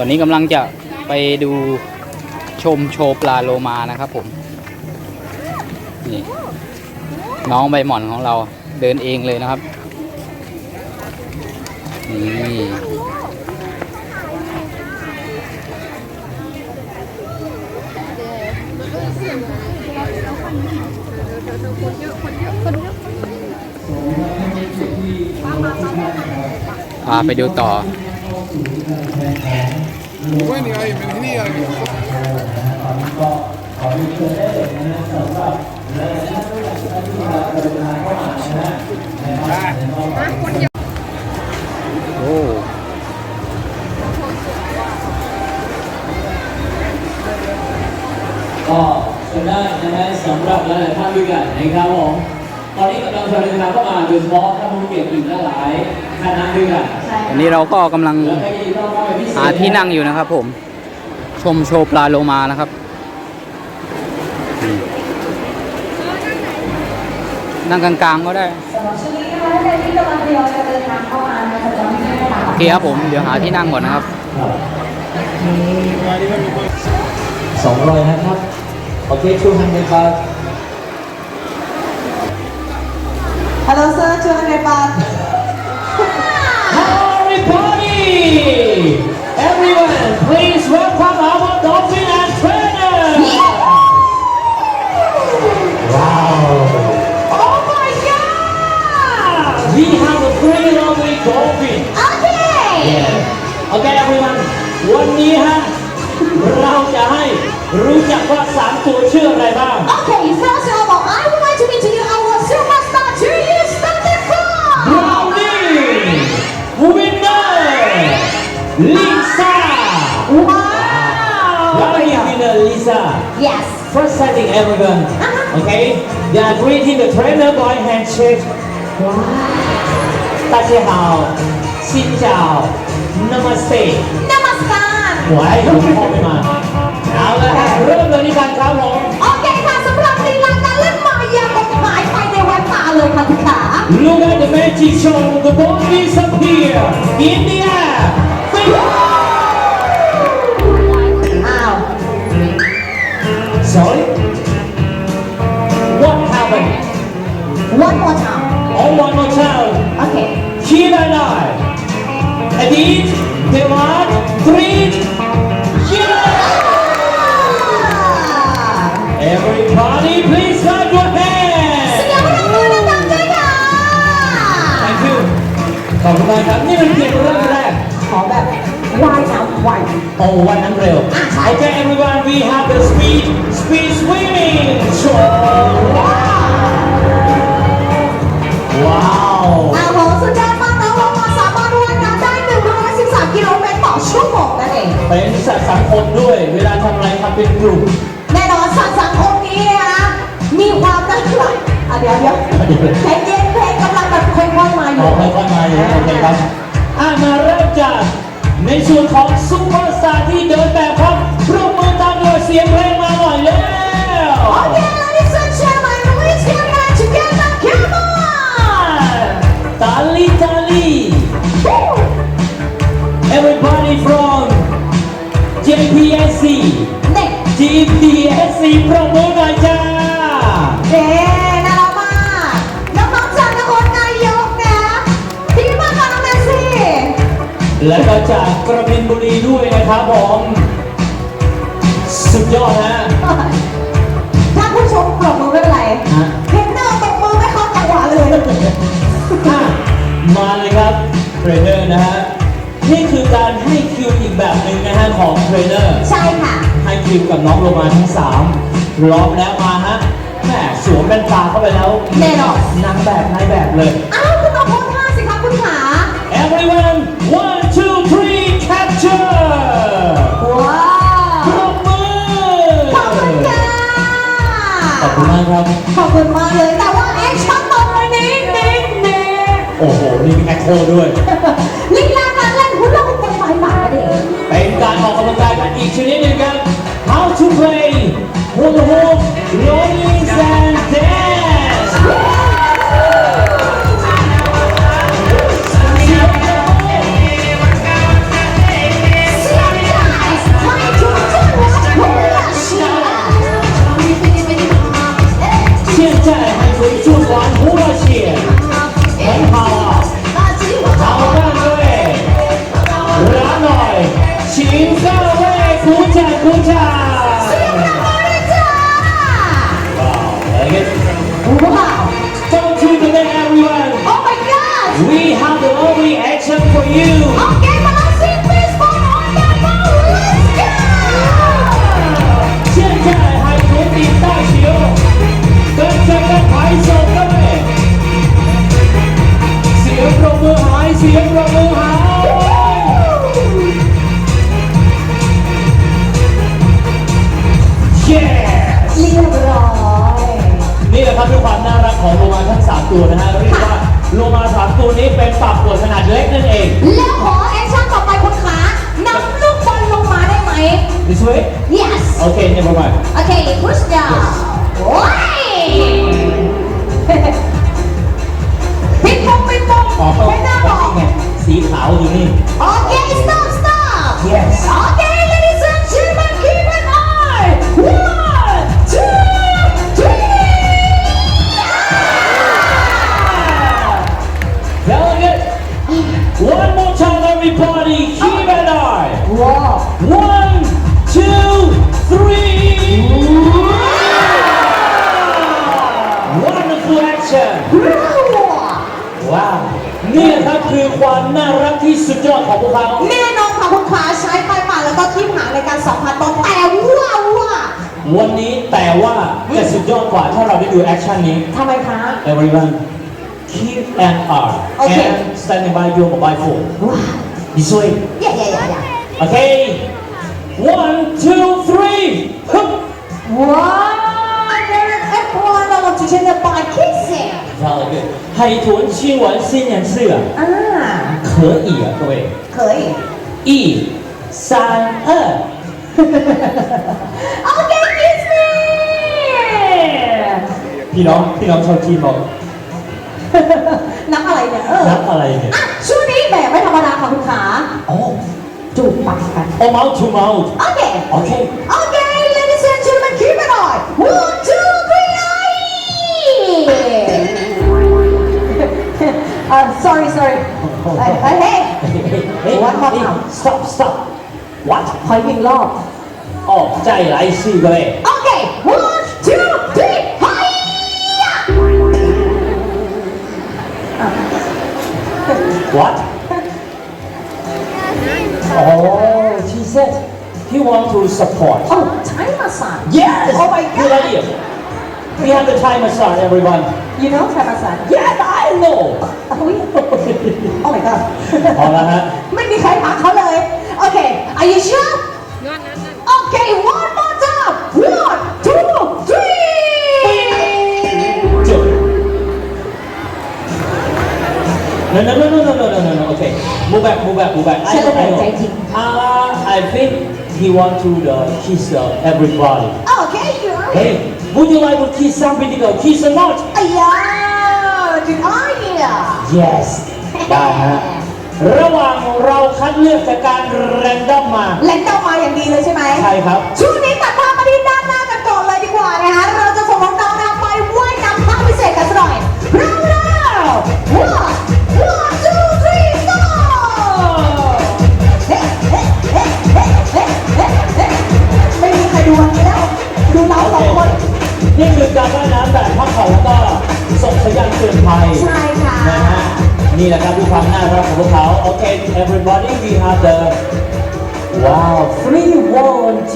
ตอนนี้กำลังจะไปดูชมโชว์ปลาโลมานะครับผม นี่ น้องใบหม่อนของเราเดินเองเลยนะครับ นี่พาไปดูต่อ Bueno, ahí me venía. โอ้ก็จะได้นะฮะสำหรับหลายๆท่านด้วยกันนะครับผมตอนนี้กำลังเดินทางเข้ามาโดยเฉพาะท่านผู้เกียรติอีกหลาย ๆคณะด้วยกันวันนี้เราก็กำลังแล้วก็ยินดีต้อนรับเป็นพิเศษหาที่นั่งอยู่นะครับ ผม ชมโชว์ปลาโลมานะครับนี่นั่งกลางๆก็ได้สำหรับช่วงนี้นะคะท่านใดที่กำลังทยอยจะเดินทางเข้ามานะคะจะไม่ได้ตามโอเคครับผม เดี๋ยวหาที่นั่งก่อนนะครับสองร้อยนะครับ โอเคชูฮันเดครับฮัลโห ลเซอร์ชวนในปา Everybody! Everyone, please welcome our dolphin and trainer! Wow! Oh my god We have a very lovely dolphin. โอเค Yeah. Okay, everyone. วันนี้ฮะ First setting everyone. Uh-huh. Okay? They are greeting the trainer by handshake. 大家好，新早，Namaste。 นมัสการ หัวไอ้หลวงพ่อไม่มา เอาละฮะเริ่มเลยที่การครับผม โอเคค่ะสำหรับลีลาการเล่นมายากลหายไปในแวบตาเลยค่ะคุณขา Look at the magic show the ball disappear in the air Think Edit Demand Three Yeah Everybody please clap your เสีย hands งปรบมือดังๆด้วยค่ะ Thank you ขอบคุณมากครับนี่เป็นเพียงเรื่องแรก ขอแบบว่ายน้ำไว โอ้วันนั้นเร็วอะใช่ Okay everyone we have the speed นั่นเองเป็นสัตว์สังคมด้วย เวลาทำอะไรทำเป็นกลุ่มแน่นอนสัตว์สังคมนี้นะคะมีความน่ารักอะเดี๋ยวเดี๋ยวใจเย็นเพลงกำลังแบบค่อยๆมาอออยู่กค่อยๆมาอยู่โอเคครับอะมาเริ่มจากในส่วนของซุปเปอร์สตาร์ที่เดินแบบครับปรบมือตามโดยเสียงเพลงมา นะครับผม สุดยอดฮะถ้าผู้ชมปรบมือไม่เป็นไรฮะเทรนเนอร์ปรบมือไม่เข้าจังหวะเลยอะมาเลยครับเทรนเนอร์นะฮะนี่คือการให้คิวอีกแบบหนึ่งนะฮะของเทรนเนอร์ใช่ค่ะ ให้คิวกับน้องโรมาทั้งสามพร้อมแล้วมาฮะแหมสวมแว่นตาเข้าไปแล้วแน่นอนนางแบบนายแบบเลย อ้าวคุณต้องโพสท่าสิคะคุณขา Everyone คุณมากครับ ขอบคุณมากเลย แต่ว่าแอคชั่นตอนนี้นี่นี่โอ้โห นี่มีแอคโคด้วยลีลาการเล่นหุ่นละหุ่นบนไม้หมาเด็กเป็นการออกกำลังกายกันอีกชนิดหนึ่งครับ How to play hula hoop rolling 不怕。 ครับคือความน่ารักที่สุดยอดของพวกเขาแน่นอนค่ะคุณขาใช้ไฟป่าแล้วก็ทิ่มหางในการสัมผัสบอลแต่ว่าว่าวันนี้แต่ว่าจะสุดยอดกว่าถ้าเราได้ดูแอคชั่นนี้ ทำไมคะ Everyone keep an eye Okay. and standing by your mobile phone ว้าว This way อย่าอย่าอย่าอย่า Okay One two three ฮึบว้าวเดี๋ยวไอ้พว กเราจะเช่นจะไปคิดเสีย Very good 海豚亲吻新年式啊 อ่า 可以啊各位เคย 一三二 โอเคคิดสิ พี่น้องพี่น้องชาวจีนบอก นับอะไรเนี่ยเออ นับอะไรเนี่ย อ่ะช่วงนี้แบบไม่ธรรมดาค่ะคุณขา อ๋อ จูบปากกัน โอ mouth to mouth โอเค โอเค โอเค ladies and gentlemen keep it on one two Uh, sorry, sorry. Uh, uh, hey, one more time. Stop, stop. What? ขออีกหนึ่งรอบ ออกใจไหลสิเลย oh, Okay, one, two, three, hi! What? Oh, she said he want to support. Oh, time massage. Yes. Oh my god. Good idea. we have the Thai massage everyone you know ใช้มาสาน yes I know อุ้ย oh my god พอแล้วฮะ ไม่มีใครพักเขาเลย โอเค are you sure โอเค one more time one two three จบ No, no, no, no, no, no, no, no, no. Okay, move back, move back, move back. I ฉัน know, จะ I แบ่งใจ know. จริง Uh, I think he want to uh, kiss uh, everybody. โอเค you are Hey, Would you like to kiss somebody? Go kiss or not? อ้ยา good idea Yes. ได้ฮะระหว่างเราคัดเลือกจากการแรนดอมมาแหลงเต้ามาอย่างดีเลยใช่ไหมใช่ครับ ช่วงนี้ตัดภาพมาที่ด้านหน้ากันก่อนเลยดีกว่านะคะ เราจะส่งน้องๆนะไปว่ายน้ำภาคพิเศษกันสักหน่อยเร็วๆ one one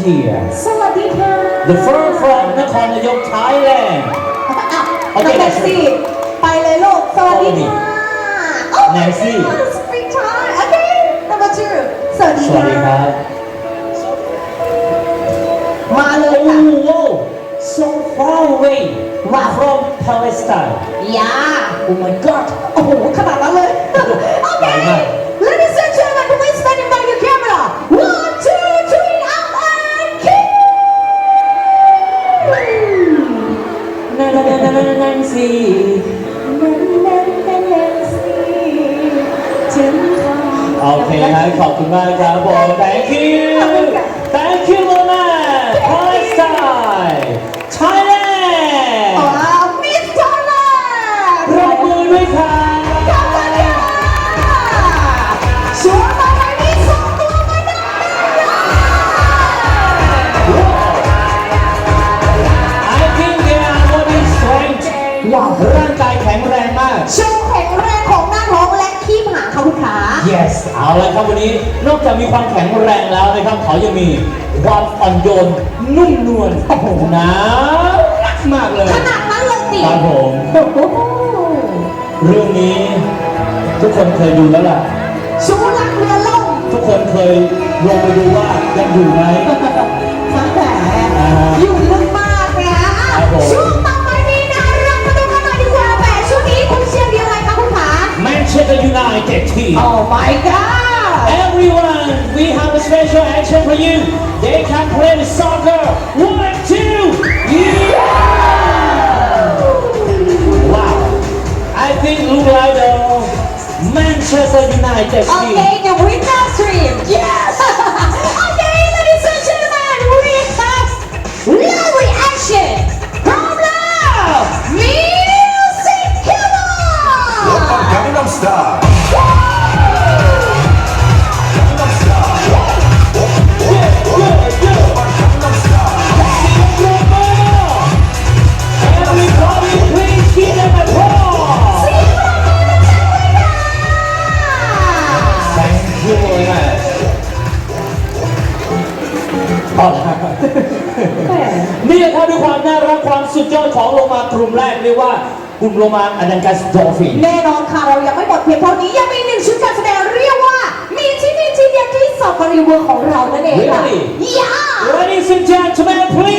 volunteer สวัสดีค่ะ the first from นครนายก Thailand อ่ะ โอ น้ เค องแท็กซี่ ไปเลยลูก สวัสดีค่ะ Oh my Nancy God, spring time Okay number two สวัสดี สวัสดีค ค่ะ รับ มาเลย โอ้ ค่ะ โห so far away from Palestine ยา oh my god โอ้โห ขนาดนั้นเลย โอเค ไปมาก โอเคฮะขอบคุณมากครับผม thank you thank you Mona Palestine Thailand นนี้นอกจากมีความแข็งแรงแล้วนะครับเขายังมีความอ่อนโยนนุ่มนวลโอ้โหนะรักมากเลยขนาดนั้นเลยสิครับผมโอ้โหเรื่องนี้ ทุกคนเคยดูแล้วล่ะชูรักเรือล่มทุกคนเคยลงไปดูว่ายังอยู่ไหมตั้งแต่อ่าอยู่ลึกมากเลยฮะอะครับผมช่วงต่อไปนี้นะเรามาดูกันหน่อยดีกว่าแต่ช่วงนี้คุณเชียร์เดียวอะไรคะคุณขา Manchester United team Oh my god Everyone, we have a special action for you. They can play the soccer. One, two, yeah! Wow. I think look like the Manchester United team. Okay the winner stream Yes ากลุ่มโลมาอดันกัสดอฟินแน่นอนค่ะเรายังไม่หมดเพียงเท่านี้ยังมีหนึ่งชุดการแสดงเรียกว่า มีที่นี่ที่เดียวที่สองบริเวณของเรานั่นเองค่ะ Really? ย่า Ladies and gentlemen, please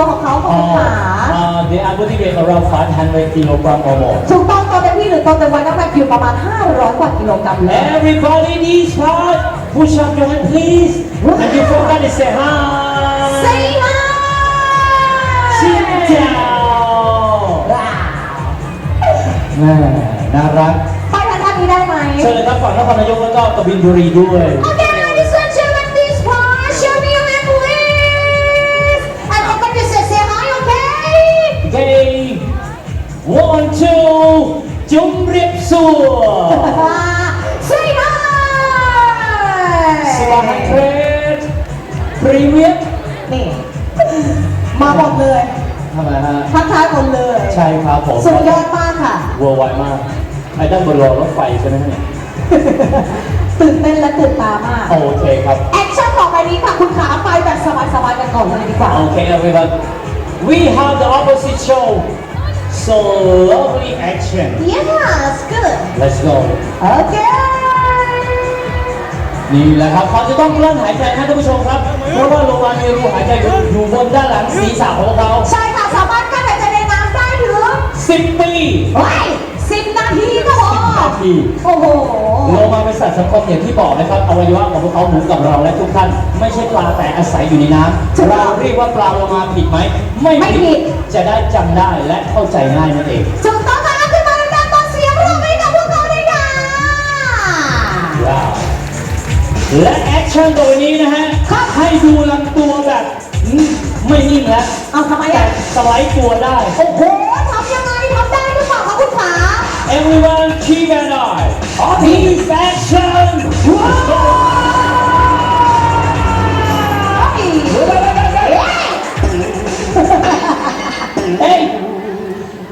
ตัวของเขาของขา Uh, the body weight around 500 kilogram or more. ถูกต้องตัวเต็มที่หรือตัวเต็มวัยน้ำหนักอยู่ประมาณ 500 กว่ากิโลกรัมแล้ว Everybody needs hard. Push up your hand, please. And you forgot to say hi. สี่ห้า Sit down. แม่น่ารัก ไปทางด้านนี้ได้ไหม เชิญเลยครับฝั่งนครนายกแล้วก็กบินบุรีด้วย โอเค one two จุ่มเรียบสัว Say hi สวัสดีครับพรีเมียมนี่ มาหมดเลยทำไมฮะทักทายหมดเลย ใช่ครับผมสุดยอดมากค่ะวัวไวมากไอ้ด้านบนรอรถไฟใช่ไหมเนี่ยตื่นเต้นและตื่นตามากโอเคครับ แอคชั่นต่อไปนี้ค่ะ คุณขาไปแบบสบายๆกันก่อนเลยดีกว่า โอเค everyone we have the opposite show so lovely action Yes good let's go โอเคนี่แหละครับเขาจะต้องกลั้นหายใจครับท่านผู้ชมครับ เพราะว่าโลมามีรูหายใจอยู่บนด้านหลังศีรษะของเขาใช่ค่ะสามารถกั้นหายใจในน้ำได้ถึง10ปีเฮ้ยสิบนาทีก็พอนาทีโอ้โหโลมาเป็นสัตว์สังคมอย่างที่บอกนะครับอวัยวะของพวกเขาเหมือนกับเราและทุกท่าน ไม่ใช่ปลาแต่อาศัยอยู่ในน้ำเราเรียกว่าปลาโลมาผิดไหมไม่ผิด จะได้จำได้และเข้าใจง่ายนั่นเอง ถูกต้องค่ะขึ้นมาดังๆตอนเสียงปรบมือให้กับพวกเขาด้วยค่ะ ว้าว และแอคชั่นตัวนี้นะฮะให้ดูลำตัวแบบอืมไม่นิ่งแล้วเอาทำไมแต่อะ สไลด์ตัวได้ โอ้โหทำยังไงทำได้หรือเปล่าคะคุณขา Everyone keep an eye on this action เ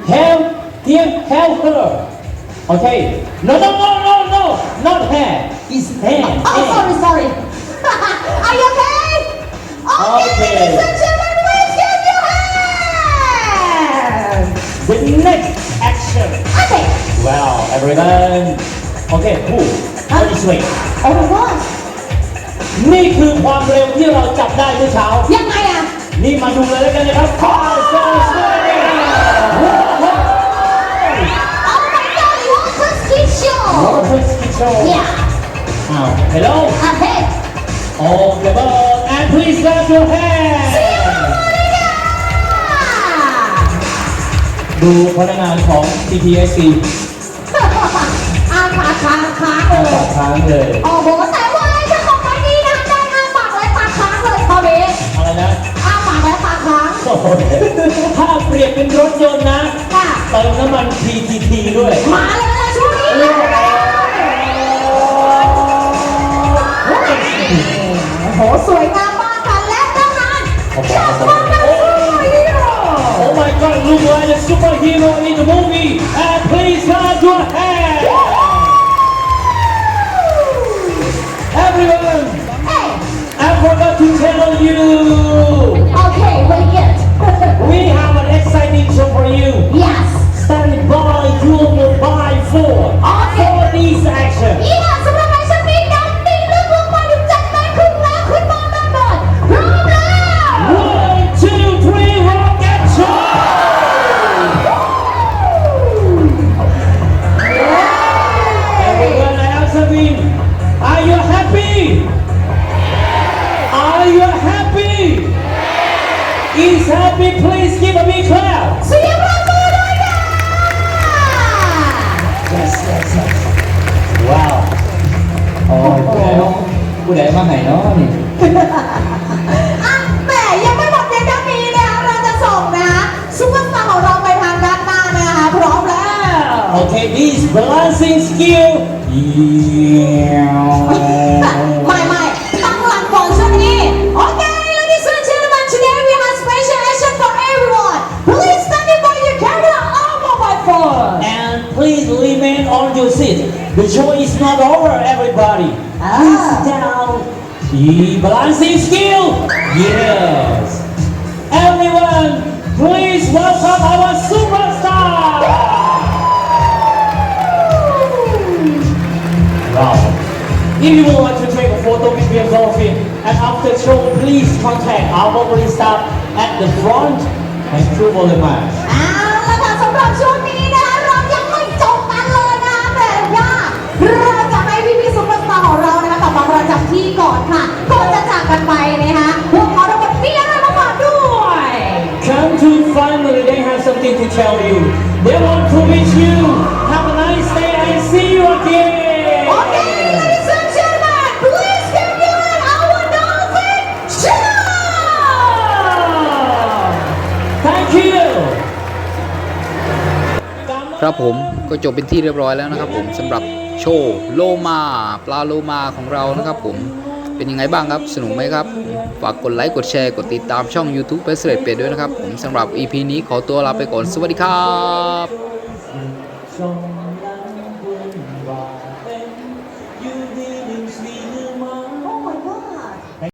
Hey help him help her Okay no no no no no not hand his hand Oh, hand. sorry, sorry. Are you okay? Okay, Okay. ladies and gentlemen, please give your hand. The next action Okay. Well everyone โอเคผู้ Ah. this way Oh my god นี่คือความเร็วที่เราจับได้เมื่อเช้ายังไงอะนี่มาดูเลยแล้วกันนะครับ Five, four, three. Show Water ski show. Yeah อ้าว hello อะเฮ้ Okay, but and please clap your hands. ดูพนักงานของ TPSC อาขาค้างค้างเลปายกค้างเลยโอ้โห ผู้ใดมาไหนเนาะนี่ อ่ะแหมยังไม่หมดเพียงเท่านี้นะคะเราจะส่งนะคะซุปเปอร์สตาร์ของเราไปทางด้านหน้านะคะพร้อมแล้ว Okay, this balancing skill. Yeah. ไม่ไม่ตั้งหลักก่อนช่วงนี้ Okay ladies and gentlemen today we have special action for everyone please stand by your camera or mobile phone And please remain on your seat. The show is not over, everybody. Please Ah. sit down. the balancing skill. Yes. Everyone, please welcome our superstar. Wow. If you would like to take a photo with your dolphin, and after show, please contact our mobility staff at the front. Thank you the much. ก่อนจะจากกันไปนะคะพวกเขาทั้งหมดมีอะไรมาฝากด้วย Come to family, they have something to tell you. They want to meet you. Have a nice day and see you again. Okay, ladies and gentlemen, please give me our dolphin show! Thank you. ครับผมก็จบเป็นที่เรียบร้อยแล้วนะครับผมสำหรับโชว์โลมาปลาโลมาของเรานะครับผม เป็นยังไงบ้างครับ สนุกไหมครับ ฝากกดไลค์ กดแชร์ กดติดตามช่อง YouTube เพจเสร็จเป็ดด้วยนะครับ ผมสำหรับ EP นี้ขอตัวลาไปก่อน สวัสดีครับ